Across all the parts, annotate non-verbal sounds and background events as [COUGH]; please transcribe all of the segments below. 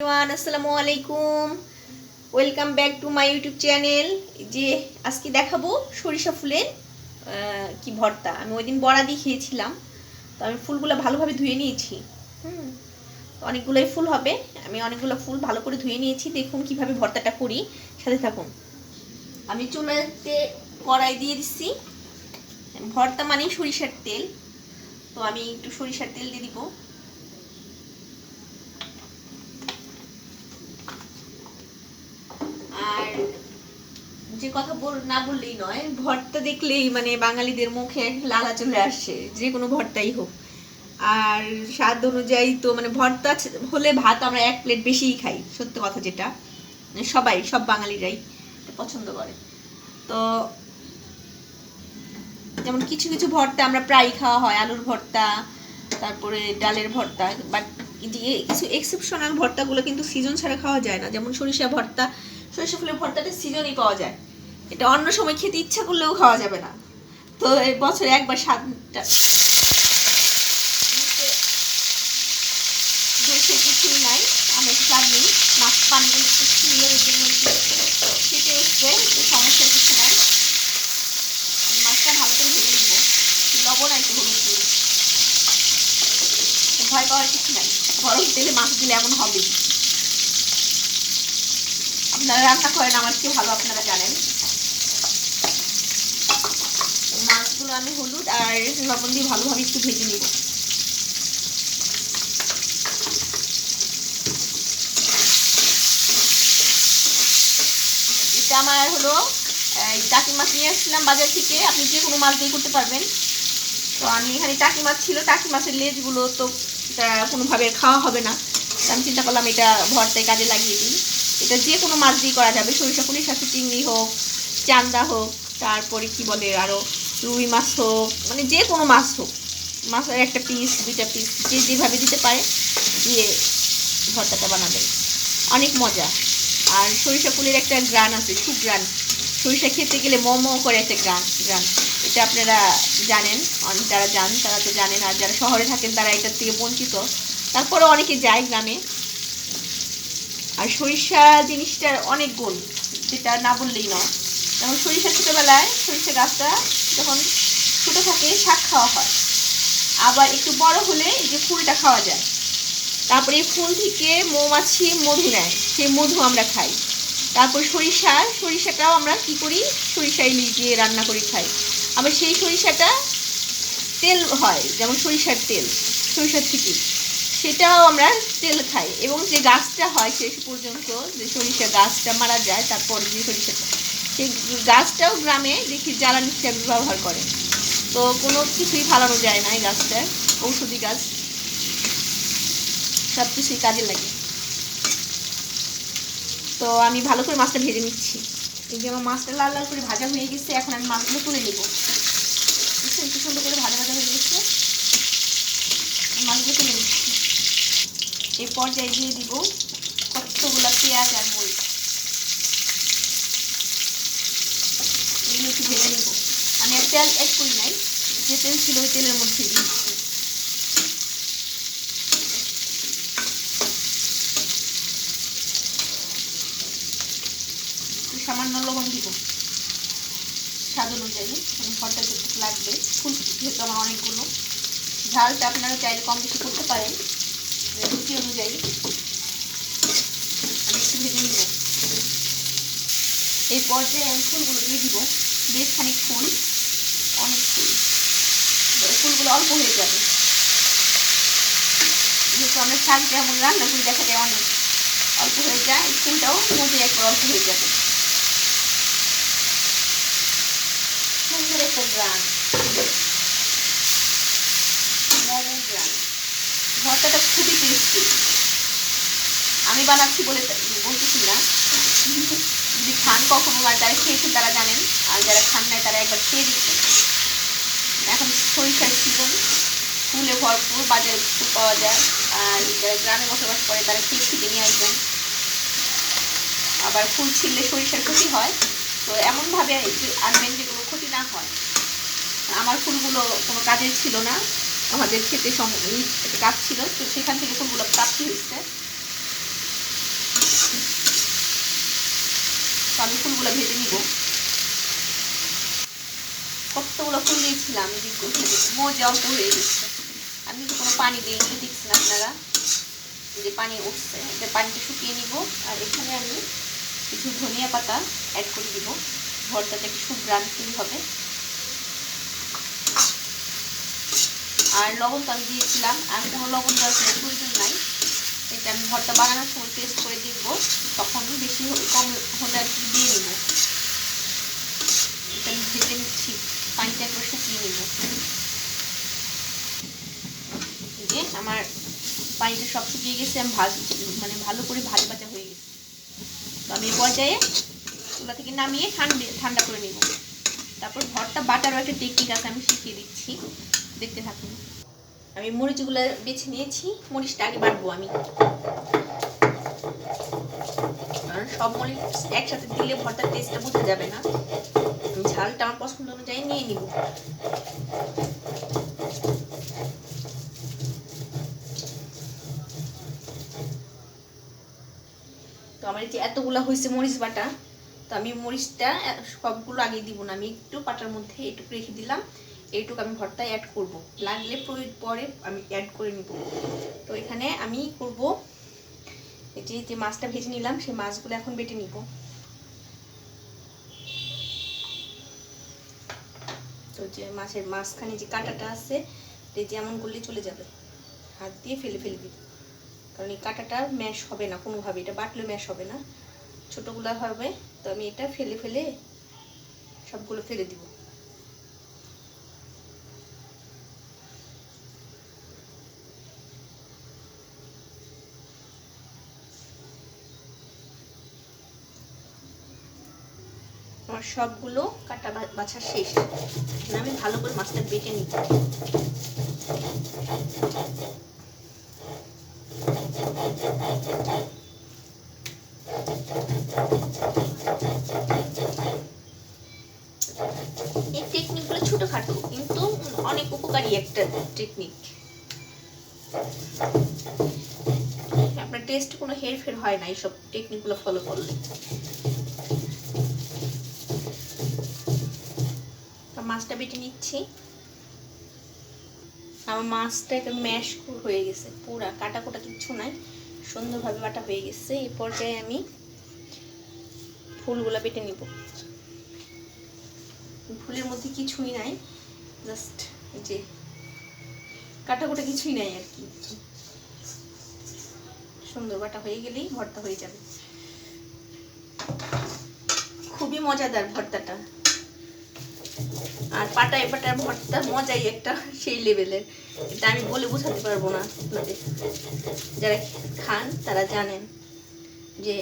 Everyone আসসালামু আলাইকুম। Welcome back to my YouTube channel যে আজকে দেখাবো সরিষা ফুলের কি ভর্তা। আমি ওই দিন বড়া দিয়ে খেয়েছিলাম, তো আমি ফুলগুলো ভালোভাবে ধুয়ে নিয়েছি। হুম অনেকগুলোই ফুল হবে। আমি অনেকগুলো ফুল ভালো করে ধুয়ে নিয়েছি। দেখুন কীভাবে ভর্তাটা করি। সাথে থাকুন। আমি চুলাতে কড়াই দিয়ে দিচ্ছি। ভর্তা মানেই সরিষার তেল। তো আমি একটু সরিষার তেল দিয়ে দিব আর যে কথা না বললেই নয়, ভর্তা দেখলেই মানে বাঙালিদের মুখে লালা চলে আসে, যে কোনো ভর্তাই হোক। আর স্বাদ অনুযায়ী তো মানে ভর্তা হলে ভাত আমরা এক প্লেট বেশিই খাই, সত্যি কথা যেটা। মানে সবাই, সব বাঙালিরাই পছন্দ করে। তো যেমন কিছু কিছু ভর্তা আমরা প্রায়ই খাওয়া হয়, আলুর ভর্তা, তারপরে ডালের ভর্তা, বাট কিছু এক্সেপশনাল ভর্তাগুলো কিন্তু সিজন ছাড়া খাওয়া যায় না। যেমন সরিষা ভর্তা, সরিষা ফুলের ভর্তাটা সিজনই পাওয়া যায়। এটা অন্য সময় খেতে ইচ্ছা করলেও খাওয়া যাবে না। তো এই বছরে একবার স্বাদটা কিছুই নাই একটু স্বাদ মাছ জন্য সমস্যা কিছু নাই। আমি মাছটা ভালো করে ভেজে নিব, লবণ আর একটু হলুদ দিই ভয় পাওয়ার কিছু নাই, গরম তেলে মাছ দিলে এমন হবে আপনারা রান্না করেন, আমার কি ভালো আপনারা জানেন। মাছগুলো আমি হলুদ আর লবণ দিয়ে ভালোভাবে একটু ভেজে নিব। এটা আমার হলো টাকি মাছ নিয়ে আসছিলাম বাজার থেকে। আপনি যে কোনো মাছ দিয়ে করতে পারবেন। তো আমি এখানে টাকি মাছ ছিল, টাকি মাছের লেজগুলো তো এটা কোনোভাবে খাওয়া হবে না। আমি চিন্তা করলাম এটা ভর্তায় কাজে লাগিয়ে দিই। এটা যে কোনো মাছ দিয়ে করা যাবে। সরিষা ফুলের সাথে চিংড়ি হোক, চান্দা হোক, তারপরে কি বলে আরও রুই মাছ হোক মানে যে কোনো মাছ হোক মাছের একটা পিস দুইটা পিস যে যেভাবে দিতে পারে, দিয়ে ভর্তাটা বানাবেন। অনেক মজা। আর সরিষা ফুলের একটা গ্রান আছে, খুব গ্রান সরিষা খেতে গেলে মোমো করে একটা গ্রান গ্রান এটা আপনারা জানেন, অনেক যারা যান তারা তো জানেন, আর যারা শহরে থাকেন, তারা এটার থেকে বঞ্চিত। তারপরে অনেকে যায় গ্রামে। আর সরিষা জিনিসটার অনেক গুণ, যেটা না বললেই নয়। যেমন সরিষা ছোটোবেলায় সরিষা গাছটা যখন ছোটো থাকে, শাক খাওয়া হয়। আবার একটু বড় হলে যে ফুলটা খাওয়া যায়। তারপরে ফুল থেকে মৌমাছি, মধু নেয়। সেই মধু আমরা খাই। তারপর সরিষা, সরিষাটাও আমরা কি করি? সরিষা ইলিশ দিয়ে রান্না করে খাই। আবার সেই সরিষাটা তেল হয়, যেমন সরিষার তেল, সরিষার থেকে সেটাও আমরা তেল খাই। এবং যে গাছটা হয় শেষ পর্যন্ত যে সরিষা গাছটা মারা যায়, তারপর যে সরিষাটা সেই গাছটাও গ্রামে দেখি জ্বালানি হিসাবে ব্যবহার করে। তো কোনো কিছুই ফালানো যায় না এই গাছটা ঔষধি গাছ। সব কিছুই কাজে লাগে। তো আমি ভালো করে মাছটা ভেজে নিচ্ছি। এই যে আমার মাছটা লাল লাল করে ভাজা হয়ে গেছে, এখন আমি মাছগুলো তুলে নিব। কি সুন্দর করে ভাজা ভাজা হয়ে গেছে। মাছগুলো তুলে নিচ্ছি। এই পর্যায়ে দিয়ে দিব কতগুলো পেঁয়াজ আর মরিচ এগুলো একটু ভেজে নেব। আমি আর তেল অ্যাড করি নাই, যে তেল ছিল ওই তেলের মধ্যে দিয়েছি সামান্য লবণ দিব। স্বাদ অনুযায়ী মানে ভর্তা যেটুকু লাগবে। ফুল যেহেতু আমার অনেকগুলো। ঝালটা আপনারা চাইলে কম বেশি করতে পারেন। রুচি অনুযায়ী। আমি একটু ভেজে নিব। এই পর্যায়ে আমি ফুলগুলো দিয়ে দিব বেশ খানিক ফুল, অনেক ফুল। ফুলগুলো অল্প হয়ে যাবে। যেহেতু আমরা শাক যেমন রান্না করি, দেখা যায় অনেক অল্প হয়ে যায় ফুলটাও মধ্যে একবার অল্প হয়ে যাবে। সুন্দর একটা গ্রান। ভর্তাটা খুবই টেস্টি আমি বানাচ্ছি বলে বলতেছি না। [LAUGHS] যদি খান কখনো আর যারা খেয়েছেন তারা জানেন, আর যারা খান নাই তারা একবার খেয়ে দিচ্ছেন এখন সরিষার সিজন, ফুলে ভরপুর বাজারে ফুল পাওয়া যায়, আর যারা গ্রামে বসবাস করে তারা খেয়ে ছিটে নিয়ে আসবেন। আবার ফুল ছিললে সরিষার ক্ষতি হয়, তো এমনভাবে আনবেন যেগুলো ক্ষতি না হয়। আমার ফুলগুলো কোনো কাজের ছিল না, আমাদের খেতে কাজ ছিল, তো সেখান থেকে ফুলগুলো প্রাপ্তি হয়েছে। তো আমি ফুলগুলো ভেজে নিব। কতগুলো ফুল দিয়েছিলাম এই যে মজা হয়ে গেছে। আমি তো কোনো পানি দিইনি দেখছেন আপনারা। যে পানি উঠছে, এটা পানিটা শুকিয়ে নিব আর এখানে আমি কিছু ধনিয়া পাতা অ্যাড করে দিব। ভর্তাটা একটু সুগ্রান হবে। আর লবণ তো আমি দিয়েছিলাম আমি কোনো লবণ দেওয়ার কোনো প্রয়োজন নাই। এটা আমি ভর্তা বানানোর সময় টেস্ট করে দেখব। তখন বেশি কম হলে আর কি দিয়ে নেব। এটা আমি ভেজে নিচ্ছি, পানিটা একবার শুকিয়ে নেব। এই যে আমার পানিটা সব শুকিয়ে গেছে, আমি ভাজ মানে ভালো করে ভাজা ভাজা হয়ে গেছে। তো আমি পর্যায়ে চুলা থেকে নামিয়ে ঠান্ডা ঠান্ডা করে নেব। তারপর ভর্তা বাটারও একটা টেকনিক আছে, আমি শিখিয়ে দিচ্ছি। দেখতে থাকুন। আমি মরিচগুলো বেছে নিয়েছি, মরিচটা আগে বাটবো আমি। সব মরিচ একসাথে দিলে ভর্তার টেস্টটা বোঝা যাবে না। আমি ঝালটা আমার পছন্দ অনুযায়ী নিয়ে নিব। তো আমার যে এতগুলা হয়েছে মরিচ বাটা, তো আমি মরিচটা সবগুলো আগে দিব না। আমি একটু পাটার মধ্যে একটু রেখে দিলাম। এইটুকু আমি ভর্তায় অ্যাড করব। লাগলে পরে আমি অ্যাড করে নিব। তো এখানে আমি করব, এই যে মাছটা ভেজে নিলাম, সেই মাছগুলো এখন বেটে নিব। তো যে মাছের মাঝখানে যে কাঁটাটা আছে যে এমন করলে চলে যাবে। হাত দিয়ে ফেলে ফেলবি। কারণ এই কাঁটাটা ম্যাশ হবে না, কোনোভাবে। এটা বাটলে ম্যাশ হবে না। ছোটোগুলো হবে, তো আমি এটা ফেলে ফেলে সবগুলো ফেলে দিব। আমার সবগুলো কাটা বাছা শেষ। আমি ভালো করে মাছটা বেটে নিব এই টেকনিকগুলো ছোটোখাটো, কিন্তু অনেক উপকারী একটা টেকনিক আপনার টেস্ট কোনো হেরফের হয় না এইসব টেকনিকগুলো ফলো করলে। মাছটা বেটে নিচ্ছি। আমার মাছটা একটা ম্যাশ হয়ে গেছে, পুরা কাটা কোটা কিচ্ছু নাই, সুন্দরভাবে বাটা হয়ে গেছে। এই পর্যায়ে আমি ফুলগুলো বেটে নিব। ফুলের মধ্যে কিছুই নাই জাস্ট যে কাটা কোটা কিছুই নাই আর কি। সুন্দর বাটা হয়ে গেলেই ভর্তা হয়ে যাবে। খুবই মজাদার ভর্তাটা। আর পাটায় পাটার ভর্তা মজাই একটা সেই লেভেলের এটা আমি বলে বোঝাতে পারব না আপনাদের। যারা খান, তারা জানেন যে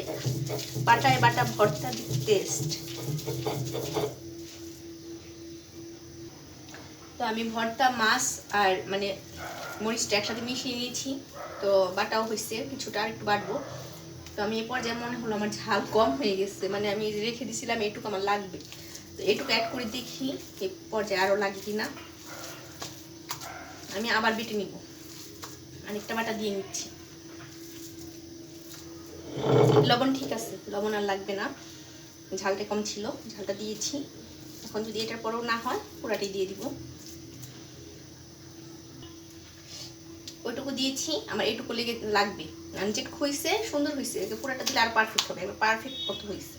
পাটায় বাটা ভর্তা টেস্ট তো আমি ভর্তা, মাছ আর মানে মরিচটা একসাথে মিশিয়ে নিয়েছি। তো বাটাও হয়েছে, কিছুটা আর একটু বাটবো। তো আমি এরপর যেমন মনে হলো আমার ঝাল কম হয়ে গেছে। মানে আমি রেখে দিয়েছিলাম এইটুকু আমার লাগবে। তো এইটুকু অ্যাড করে দেখি এই পর্যায়ে আরও লাগে কি না আমি আবার বেটে নিব। আরেকটা বাটা দিয়ে নিচ্ছি। লবণ ঠিক আছে, লবণ আর লাগবে না। ঝালটা কম ছিল, ঝালটা দিয়েছি। এখন যদি এটার পরেও না হয়, পুরাটাই দিয়ে দিব। ওইটুকু দিয়েছি, আমার এইটুকু লেগে লাগবে। আমি যেটুকু হয়েছে সুন্দর হয়েছে পুরাটা দিলে আর পারফেক্ট হবে, এবার পারফেক্ট কত হয়েছে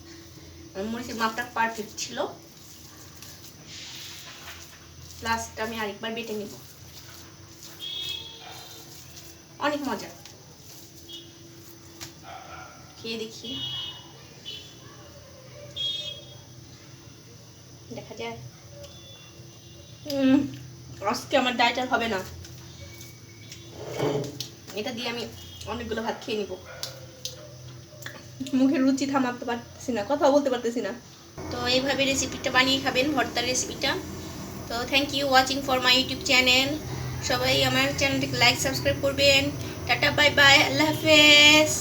মরিচের মাপটা পারফেক্ট ছিল। লাস্টটা আমি আরেকবার বেটে নিব। অনেক মজা। খেয়ে দেখি। দেখা যায়। আজকে আমার ডায়েট আর হবে না। এটা দিয়ে আমি অনেকগুলো ভাত খেয়ে নিব। মুখের রুচি থামাতে পারতেছি না, কথা বলতে পারতেছি না। তো এইভাবে রেসিপিটা বানিয়ে খাবেন, ভর্তার রেসিপিটা তো thank you watching for my YouTube channel সবাই আমার চ্যানেলটিকে লাইক সাবস্ক্রাইব করবেন। টাটা বাই বাই আল্লাহ হাফেজ।